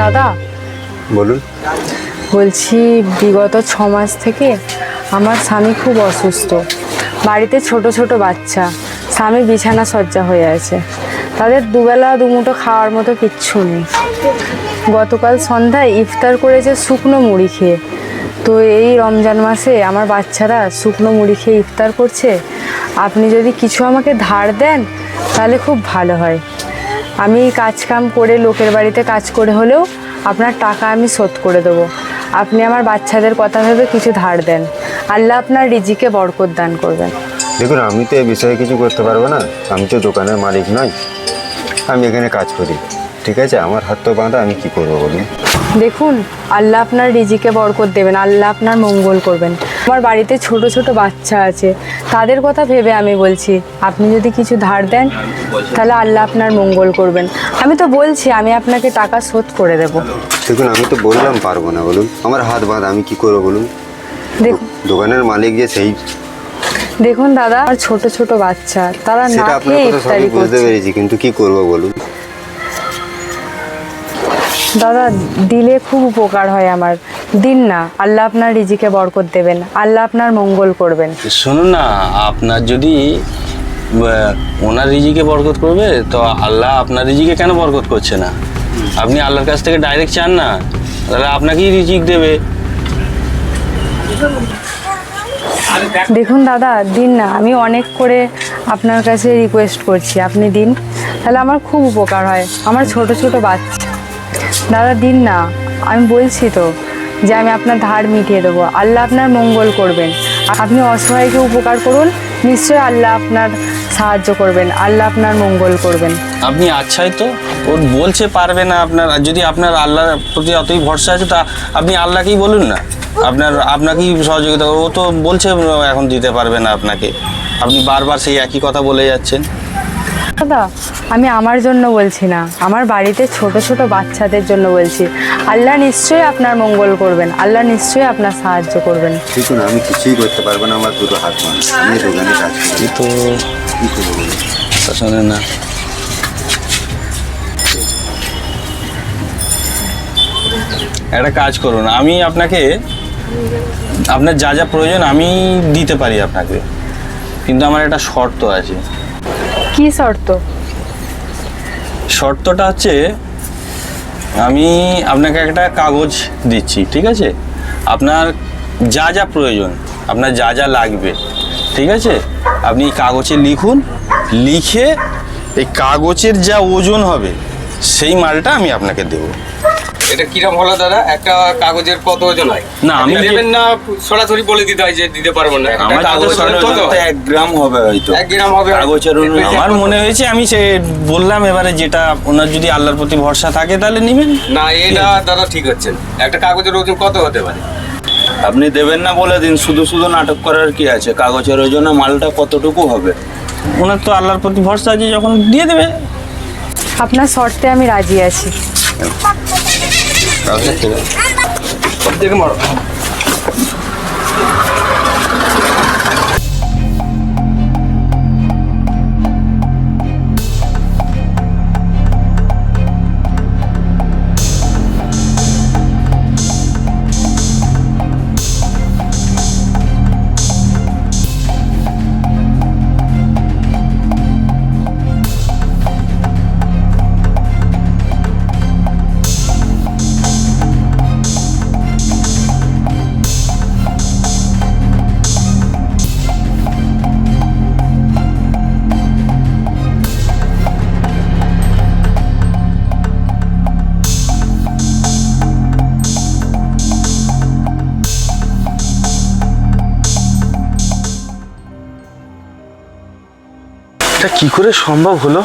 দাদা? বলুন। বলছি বিগত ছ মাস থেকে আমার স্বামী খুব অসুস্থ। বাড়িতে ছোট ছোট বাচ্চা। স্বামী বিছানা সজ্জা হয়ে আছে। তাদের দুবেলা দুমুঠো খাওয়ার মতো কিচ্ছু নেই। গতকাল সন্ধ্যায় ইফতার করেছে শুকনো মুড়ি খেয়ে। তো এই রমজান মাসে আমার বাচ্চারা শুকনো মুড়ি খেয়ে ইফতার করছে। আপনি যদি কিছু আমাকে ধার দেন তাহলে খুব ভালো হয়। আমি কাজ কাম করে লোকের বাড়িতে কাজ করে হলেও আপনার টাকা আমি শোধ করে দেবো। আপনি আমার বাচ্চাদের কথা ভেবে কিছু ধার দেন। আল্লাহ আপনার রিজিকে বরকত দান করবেন। দেখুন, আমি তো এ বিষয়ে কিছু করতে পারব না। আমি তো দোকানের মালিক নই। আমি এখানে কাজ করি। ঠিক আছে? আমার হাত তো বাঁধা আমি কি করব বলুন? দেখুন আল্লাহ আপনার রিজিকে বরকত দেবেন আল্লাহ আপনার মঙ্গল করবেন। আমার বাড়িতে ছোট ছোট বাচ্চা আছে তাদের কথা ভেবে আমি বলছি আপনি যদি কিছু ধার দেন তাহলে আল্লাহ আপনার মঙ্গল করবেন। আমি তো বলছি আমি আপনাকে টাকা শোধ করে দেব। দেখুন আমি তো বললাম পারব না বলুন। আমার হাত বাঁধা আমি কি করব বলুন? দেখুন। দোকানের মালিক যে সেই দেখুন দাদা আমার ছোট ছোট বাচ্চা তারা না খেয়ে ইফতারি বুঝতে করছে। পেরেছি কিন্তু কি করব বলুন? দাদা দিলে খুব উপকার হয় আমার। দিন না আল্লাহ আপনার রিজিকে বরকত দেবেন আল্লাহ আপনার মঙ্গল করবেন। শুনুন না আপনার যদি ওনার রিজিকে বরকত করবে তো আল্লাহ আপনার রিজিকে কেন বরকত করছে না? আপনি আল্লাহর কাছ থেকে ডাইরেক্ট চান না তাহলে আপনাকেই রিজিক দেবে। দেখুন দাদা দিন না আমি অনেক করে আপনার কাছে রিকোয়েস্ট করছি আপনি দিন। তাহলে আমার খুব উপকার হয় আমার ছোট ছোট বাচ্চা। দাদা, দিন না। আমি বলছি তো যে আমি আপনার ধার মিটিয়ে দেবো। আল্লাহ আপনার মঙ্গল করবেন। আপনি অসহায়কে উপকার করুন। নিশ্চয়ই আল্লাহ আপনার সাহায্য করবেন। আল্লাহ আপনার মঙ্গল করবেন। আপনি আচ্ছাই তো। ও বলছে পারবে না আপনার। যদি আপনার আল্লাহর প্রতি অতই ভরসা আছে, তা আপনি আল্লাহকেই বলুন না। আপনার, আপনাকেই সহযোগিতা ও তো বলছে, এখন দিতে পারবে না আপনাকে। আপনি বারবার সেই একই কথা বলে যাচ্ছেন। দাদা আমি আমার জন্য বলছি না। আমার বাড়িতে ছোট ছোট বাচ্চাদের জন্য বলছি। আল্লাহ নিশ্চয়ই আপনার মঙ্গল করবেন। আল্লাহ নিশ্চয়ই আপনার সাহায্য করবেন। দেখুন আমি কিছুই করতে পারব না আমার দুটো হাত আমি দোকানে কাজ করি। তো। কি করব শোনেন না। একটা কাজ করুন আমি আপনাকে আপনার যা যা প্রয়োজন আমি দিতে পারি আপনাকে। কিন্তু আমার একটা শর্ত আছে। কি শর্ত? শর্তটা হচ্ছে আমি আপনাকে একটা কাগজ দিচ্ছি, ঠিক আছে? আপনার যা যা প্রয়োজন, আপনার যা যা লাগবে, ঠিক আছে? আপনি কাগজে লিখুন, লিখে এই কাগজের যা ওজন হবে, সেই মালটা আমি আপনাকে দেবো। এটা কিরম হলো দাদা? একটা কাগজের কত ওজন হয়? না, আমি আপনি দেবেন না সরাসরি বলে দিতে হয় যে দিতে পারব না। আমার এক গ্রাম হবে হয়তো। এক গ্রাম হবে। কাগজের আমার মনে হয়েছে আমি সে বললাম এবারে যেটা ওনার যদি আল্লাহর প্রতি ভরসা থাকে তাহলে নেবেন। না এটা দাদা ঠিক হচ্ছে একটা কাগজের ওজন কত হতে পারে? আপনি দেবেন না বলে দিন শুধু শুধু নাটক করার কি আছে? কাগজের ওজনে মালটা কতটুকু হবে? ওনার তো আল্লাহর প্রতি ভরসা আছে যখন দিয়ে দেবে। আপনার শর্তে আমি রাজি আছি। あ、ちょっとね。で、でも。এটা কি করে সম্ভব হলো?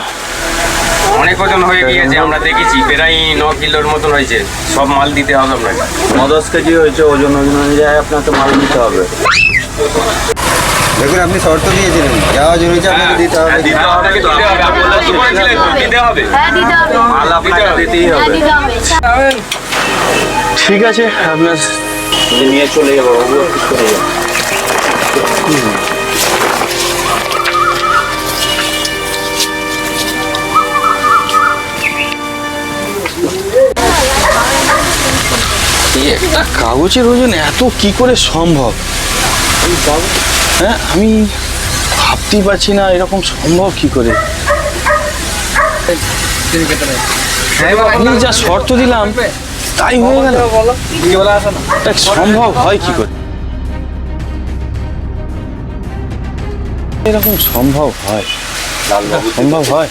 অনেক ওজন হয়ে গিয়েছে আমরা দেখেছি প্রায় ন কিলোর মতন হয়েছে। সব মাল দিতে হবে আপনাকে। ন দশ কেজি হয়েছে ওজন ওজন অনুযায়ী আপনাকে মাল দিতে হবে। দেখুন আপনি শর্ত নিয়েছিলেন যা ওজন হয়েছে আপনাকে দিতে হবে। দিতে হবে দিতে হবে। তো, দিতে হবে। মাল আপনাকে দিতেই হবে। ঠিক আছে আপনার নিয়ে চলে যাব করে যাব কাগজের ওজন এত কি করে সম্ভব? হ্যাঁ আমি ভাবতেই পারছি না এরকম সম্ভব কি করে? আমি যা শর্ত দিলাম তাই হয়ে গেল। সম্ভব হয় কি করে? এরকম সম্ভব হয়? সম্ভব হয়?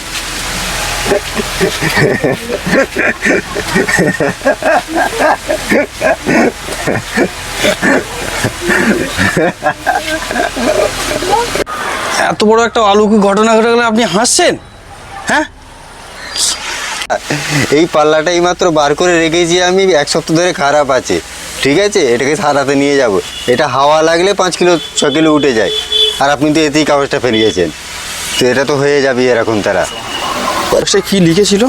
এত বড় একটা অলৌকিক ঘটনা ঘটে গেলে আপনি হাসছেন? হ্যাঁ? এই পাল্লাটা এইমাত্র বার করে রেখেছি আমি, এক সপ্তাহ ধরে খারাপ আছে। ঠিক আছে? এটাকে সারাতে নিয়ে যাব। এটা হাওয়া লাগলে পাঁচ কিলো, ছ কিলো উঠে যায়। আর আপনি তো এতেই কাগজটা ফেরিয়েছেন তো এটা তো হয়ে যাবে এরকম তারা। সে কি লিখেছিল?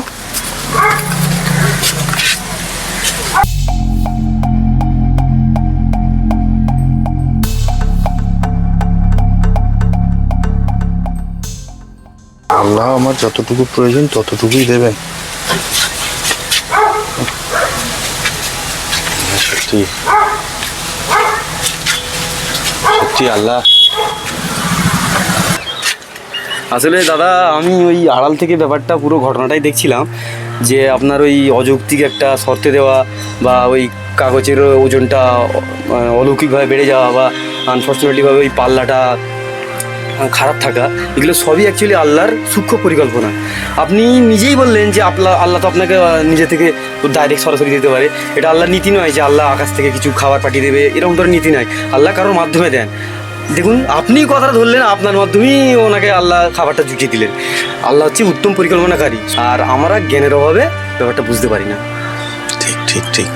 আল্লাহ আমার যতটুকু প্রয়োজন ততটুকুই দেবেন সত্যি। সত্যি আল্লাহ। আসলে দাদা, আমি ওই আড়াল থেকে ব্যাপারটা পুরো ঘটনাটাই দেখছিলাম, যে আপনার ওই অযৌক্তিক একটা শর্তে দেওয়া বা ওই কাগজের ওজনটা অলৌকিকভাবে বেড়ে যাওয়া বা আনফর্চুনেটলিভাবে ওই পাল্লাটা খারাপ থাকা, এগুলো সবই অ্যাকচুয়ালি আল্লাহর সূক্ষ্ম পরিকল্পনা। আপনি নিজেই বললেন যে আল্লাহ আল্লাহ তো আপনাকে নিজে থেকে ডাইরেক্ট সরাসরি দিতে পারে। এটা আল্লাহর নীতি নয় যে আল্লাহ আকাশ থেকে কিছু খাবার পাঠিয়ে দেবে, এরকম ধরনের নীতি নয় আল্লাহ কারোর মাধ্যমে দেন। দেখুন, আপনি কথাটা ধরলেন, আপনার মাধ্যমেই ওনাকে আল্লাহ খাবারটা জুটিয়ে দিলেন। আল্লাহ হচ্ছে উত্তম পরিকল্পনাকারী। আর আমরা জ্ঞানের অভাবে ব্যাপারটা বুঝতে পারি না। ঠিক ঠিক ঠিক।